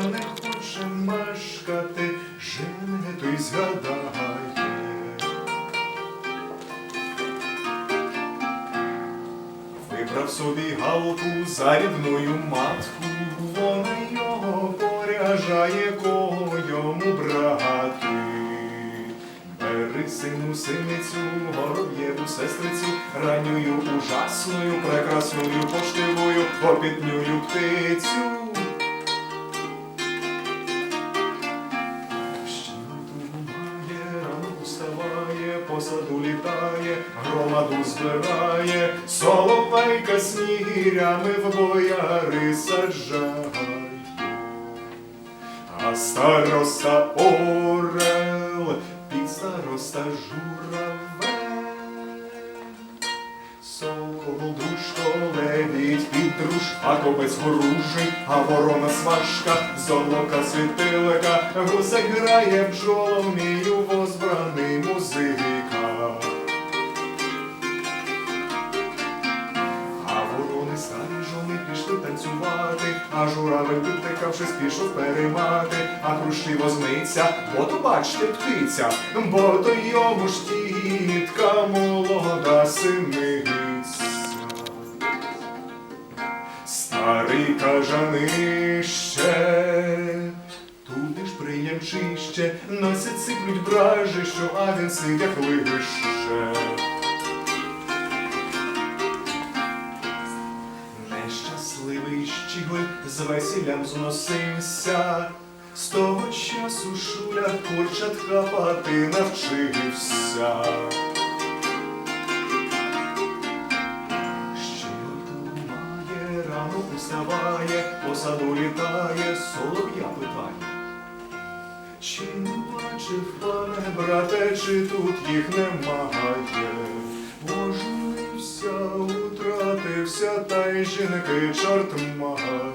хоче мешкати, жене той згадає. Вибрав собі галку за рідною матку, вона його поряжає, кого йому брати. Бери сину синицю, гороб'єву сестрицю, раннюю ужасною, прекрасною поштивою, попітнюю птицю. По саду літає, громаду збирає, соловейка снігирями в бояри саджає. А староста орел, під староста журавель. Сокол, лебідь, підруж, а копець воружий, а ворона смажка, золока світилика, гусак грає бджолом, мію возбраний музика. Пішли танцювати, а журавель підтикавшись пішов переймати, а хрущі бо то бачте птиця, бо то йому ж тітка молода синиця. Старий кажанище, туди ж приємчище, носять сиплють бражі, що а він сидять лише. Нещасливий з весіллям зносився, з того часу шуля курчат хапати навчився. Ще думає, рано уставає, по саду літає, солов'я питає. Чи не бачив, пане брате, чи тут їх немає? Утратився, та й жінки чорт має.